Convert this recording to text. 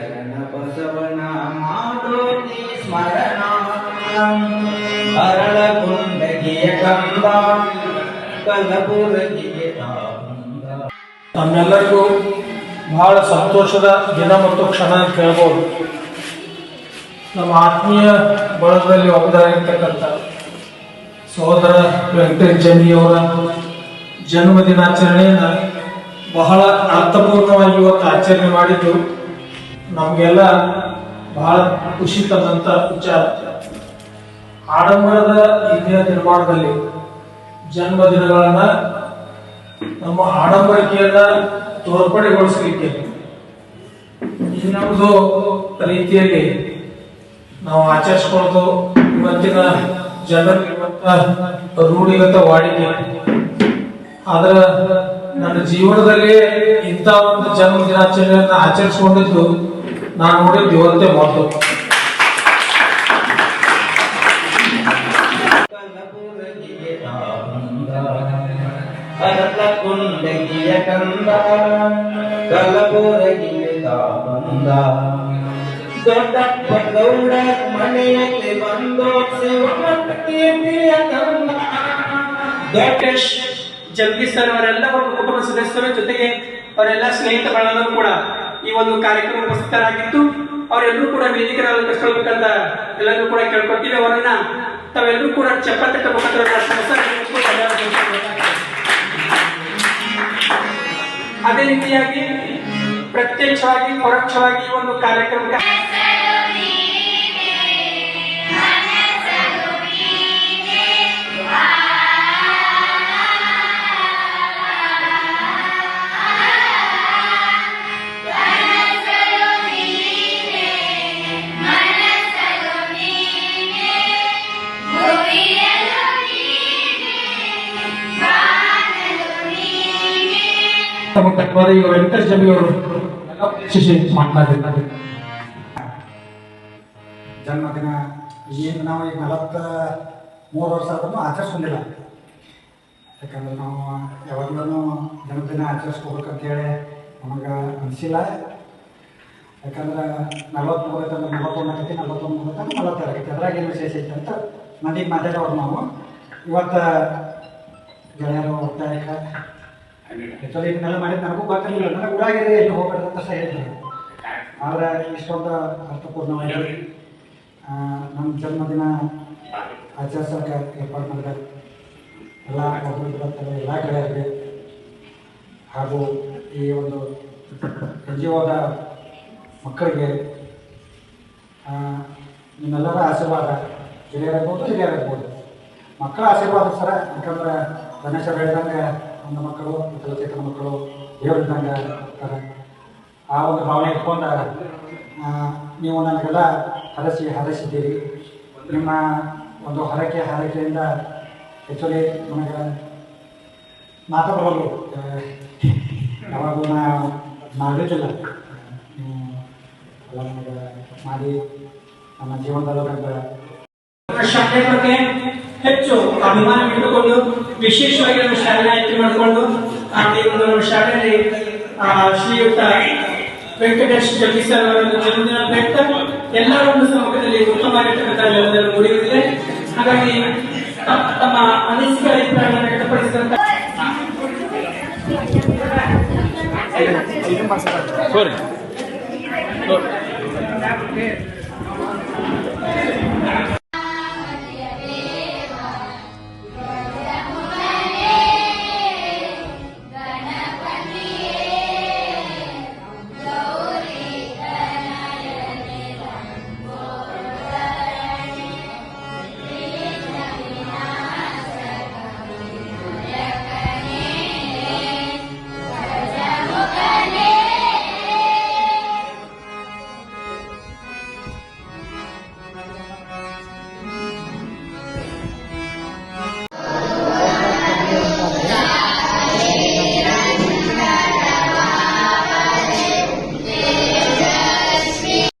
ಶರಣ ಬಸವನ ಮಾಡೋ ನೀ ಸ್ಮರಣ ಅರಳ ಕುಂಡಗಿಯ ಕಂದ. ಕಲಬುರಗಿಗೆ ನಮ್ಮೆಲ್ಲರಿಗೂ ಬಹಳ ಸಂತೋಷದ ದಿನ ಮತ್ತು ಕ್ಷಣ ಅಂತ ಹೇಳ್ಬೋದು. ನಮ್ಮ ಆತ್ಮೀಯ ಬಳಗದಲ್ಲಿ ಒಬ್ಬರಾಗಿರ್ತಕ್ಕಂಥ ಸಹೋದರ ವೆಂಕಟೇಶ್ ಜನ್ಮ ದಿನಾಚರಣೆಯನ್ನು ಬಹಳ ಅರ್ಥಪೂರ್ಣವಾಗಿ ಇವತ್ತು ಆಚರಣೆ ಮಾಡಿದ್ದು. ನಮಗೆಲ್ಲ ಬಹಳ ಖುಷಿ ತಂದಂತ ವಿಚಾರ. ಆಡಂಬರದ ಇಂದಿನ ನಿರ್ಮಾಣದಲ್ಲಿ ಜನ್ಮದಿನಗಳನ್ನ ನಮ್ಮ ಆಡಂಬರಿಕೆಯನ್ನ ತೋರ್ಪಡೆಗೊಳಿಸಲಿಕ್ಕೆ ಇನ್ನೊಂದು ರೀತಿಯಲ್ಲಿ ನಾವು ಆಚರಿಸ್ಕೊಳ್ಳೋದು ಇವತ್ತಿನ ಜನರಿಗೆ ಇವತ್ತ ರೂಢಿಗತ ವಾಡಿಕೆ. ಆದ್ರ ನನ್ನ ಜೀವನದಲ್ಲಿ ಇಂಥ ಒಂದು ಜನ್ಮ ದಿನಾಚರಣೆಯನ್ನ ಆಚರಿಸಿಕೊಂಡಿದ್ದು ನಾನು ನೋಡಿದ್ದು ಇವತ್ತೇ ಮೊದಲು. ಕುಂಡಗಿಯ ಕಂದ ಕಲಬುರಗಿಗೆ ತಾಂದ ದೊಡ್ಡಪ್ಪ ಗೌಡ ಮನೆಯಲ್ಲಿ ಬಂದು ಕಂದ ವೆಂಕಟೇಶ್ ಜಗದೀಶ್ ಸರ್ ಅವರೆಲ್ಲ ಒಂದು ಕುಟುಂಬ ಸದಸ್ಯರ ಜೊತೆಗೆ ಅವರೆಲ್ಲ ಸ್ನೇಹಿತ ಕೂಡ ಈ ಒಂದು ಕಾರ್ಯಕ್ರಮ ಉಪಸ್ಥಿತರಾಗಿದ್ದು, ಅವರೆಲ್ಲರೂ ಕೂಡ ವೇದಿಕೆ ಕಳಿಸ್ಕೊಳ್ಬೇಕಂತ ಎಲ್ಲರೂ ಕೂಡ ಕೇಳ್ಕೊತೀವಿ ಅವರನ್ನ. ತಾವೆಲ್ಲರೂ ಕೂಡ ಚಪ್ಪತ್ತಟ್ಟ ಮುಖಾಂತರ ಅದೇ ರೀತಿಯಾಗಿ ಪ್ರತ್ಯಕ್ಷವಾಗಿ, ಪರೋಕ್ಷವಾಗಿ ಒಂದು ಕಾರ್ಯಕ್ರಮಕ್ಕೆ ತತ್ವಾದ ಈಗ ವೆಂಕಟೇಶ್ ಜಮಿ ಅವರು ಮಾತನಾಡಿದ್ದಾರೆ ಜನ್ಮದಿನ ಏನು ನಾವು ಈಗ ನಲವತ್ತ ಮೂರು ವರ್ಷ ಆದ್ರೂ ಆಚರಿಸ್ಕೊಂಡಿಲ್ಲ. ಯಾಕಂದ್ರೆ ನಾವು ಯಾವಾಗಲೂ ಜನ್ಮದಿನ ಆಚರಿಸ್ಕೋಬೇಕಂತೇಳಿ ನಮಗೆ ಅನಿಸಿಲ್ಲ. ಯಾಕಂದ್ರೆ ನಲವತ್ತ್ಮೂರು ಐತಂದ್ರೆ ಅಂದ್ರೆ ನಲವತ್ತೊಂದು ಐತೆ ಅಂದ್ರೆ ನಲವತ್ತೆರಡು ಆಗೈತಿ ಅದ್ರಾಗ ಏನು ವಿಶೇಷ ಐತೆ ಅಂತ ಮಂದಿಗೆ ಮಾತಾಡೋರು ನಾವು. ಇವತ್ತು ಗೆಳೆಯರು ಒತ್ತಾಯಕ ಆ್ಯಕ್ಚುಲಿ ಇದನ್ನೆಲ್ಲ ಮಾಡಿದ್ದು ನನಗೂ ಗೊತ್ತಿರಲಿಲ್ಲ ನನಗೆ ಆಗಿದೆ ಎಲ್ಲಿ ಹೋಗ್ಬೇಡ ಅಂತ ಸಹ ಹೇಳಿದ್ರು ಆದರೆ ಇಷ್ಟೊಂದು ಅರ್ಥಪೂರ್ಣವಾಗಿ ನಮ್ಮ ಜನ್ಮದಿನ ಆಚರಿಸೋಕೆ ಏರ್ಪಾಡು ಮಾಡಿದೆ ಎಲ್ಲ ಒಬ್ಬರು ಎಲ್ಲ ಗೆಳೆಯರಿಗೆ ಹಾಗೂ ಈ ಒಂದು ಎನ್ ಮಕ್ಕಳಿಗೆ ನಿಮ್ಮೆಲ್ಲರ ಆಶೀರ್ವಾದ ಹಿರಿಯರಾಗ್ಬೋದು ಹಿರಿಯರಾಗ್ಬೋದು. ಮಕ್ಕಳ ಆಶೀರ್ವಾದ ಸರ ಯಾಕಂದ್ರೆ ಗಣೇಶ ಹೇಳಿದಂಗೆ ಒಂದು ಮಕ್ಕಳು ಚಲಚೇತನ ಮಕ್ಕಳು ದೇವರಿದ್ದಂಗೆ ಇರ್ತಾರೆ. ಆ ಒಂದು ಭಾವನೆ ಇಟ್ಕೊಂಡ ನೀವು ನನಗೆಲ್ಲ ಹರಸಿ ಹರಸಿದ್ದೀರಿ. ನಿಮ್ಮ ಒಂದು ಹರಕೆ ಹರಕೆಯಿಂದ ಆ್ಯಕ್ಚುಲಿ ನನಗೆ ಮಾತಾಡಬಲ್ಲು ಯಾವಾಗೂ ನಾ ಮಾಡಿದ್ದಿಲ್ಲ ಮಾಡಿ ನಮ್ಮ ಜೀವನದಲ್ಲಿ ಶಾಲೆ ಬಗ್ಗೆ ಹೆಚ್ಚು ಅಭಿಮಾನ ಇಟ್ಟುಕೊಂಡು ವಿಶೇಷವಾಗಿ ನಮ್ಮ ಶಾಲೆ ಆಯ್ಕೆ ಮಾಡಿಕೊಂಡು ನಮ್ಮ ಶಾಲೆಯಲ್ಲಿ ಶ್ರೀಯುತ ವೆಂಕಟೇಶ್ ಜಗ್ಗಿ ಸರ್ ಅವರ ಒಂದು ಜನ್ಮದಿನ ಪ್ರಯುಕ್ತ ಎಲ್ಲರ ಒಂದು ಸಮ್ಮುಖದಲ್ಲಿ ಉತ್ತಮವಾಗಿರ್ತಕ್ಕಂಥ ಜನ್ಮದಿನ ಮುಡಿಯುತ್ತಿದೆ. ಹಾಗಾಗಿ ತಮ್ಮ ಅನಿಸಿಕೆ ಅಭಿಪ್ರಾಯಗಳನ್ನು ವ್ಯಕ್ತಪಡಿಸಿದಂತ ಸಾರಿ.